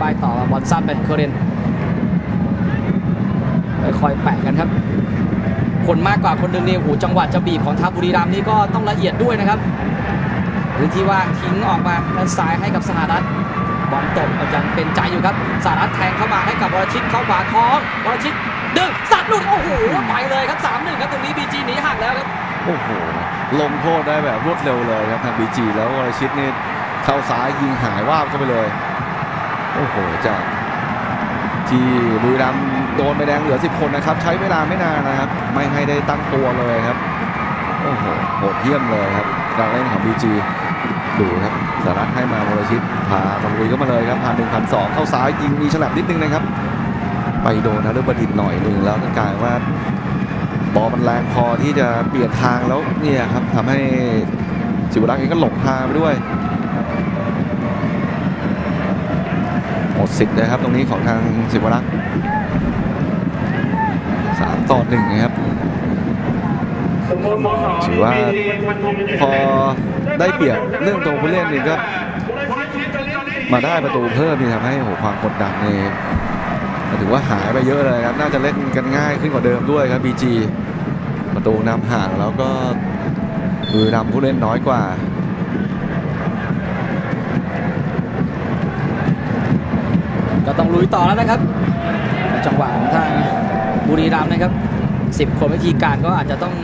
ป้ายต่อบอลสั้นไปเคอร์เรนค่อยๆแปะกันครับ คนมากกว่าคนหนึ่งเนี่ยโอ้โหจังหวะจะบีบของทางบุรีรัมย์นี่ก็ต้องละเอียดด้วยนะครับพื้นที่ว่าทิ้งออกมาด้านซ้ายให้กับสหรัฐบอลตกยังเป็นใจอยู่ครับสหรัฐแทงเข้ามาให้กับวรชิตเข้าขวาคล้องวรชิตดึงสัดหลุดโอ้โหไปเลยครับ3 1ครับตรงนี้บีจีหนีห่างแล้วครับโอ้โหลงโทษได้แบบรวดเร็วเลยครับทางบีจีแล้ววรชิตนี่เข้าซ้ายยิงหายว่าบเข้าไปเลย โอ้โหจากที่บุรีรัมโดนใบแดงเหลือ 10 คนนะครับ ใช้เวลาไม่นานนะครับ ไม่ให้ได้ตั้งตัวเลยครับ โอ้โหโหดเยี่ยมเลยครับการเล่นของบีจีดูครับสารัตให้มาวรชิตพาตะลุยเข้ามาเลยครับผ่าหนึ่งผ่านสองเข้าซ้ายยิงมีฉลับนิดนึงนะครับ ไปโดนนะเรื่องบดินทร์หน่อยหนึ่งแล้วก็กลายว่าบอลมันแรงพอที่จะเปลี่ยนทางแล้วเนี่ยครับทำให้จิวรักษ์เองก็หลงทางไปด้วยหม ดสิทธิ์เลยครับ ตรงนี้ของทางสิวรักษ์สามต่อหนึ่งนะครับถือว่าพอได้เปรียบเรื่องตัวผู้เล่นนี่ก็มาได้ประตูเพิ่มนี่ทำให้โหความกดดันนี่ถือว่าหายไปเยอะเลยครับ น่าจะเล่นกันง่ายขึ้นกว่าเดิมด้วยครับ BG ประตูนำห่างแล้วก็บุรีรัมย์ผู้เล่นน้อยกว่า ก็ต้อง ลุยต่อแล้วนะครับ จังหวะของทางบุรีรัมย์นะครับ 10 คนวิธีการก็อาจจะต้อง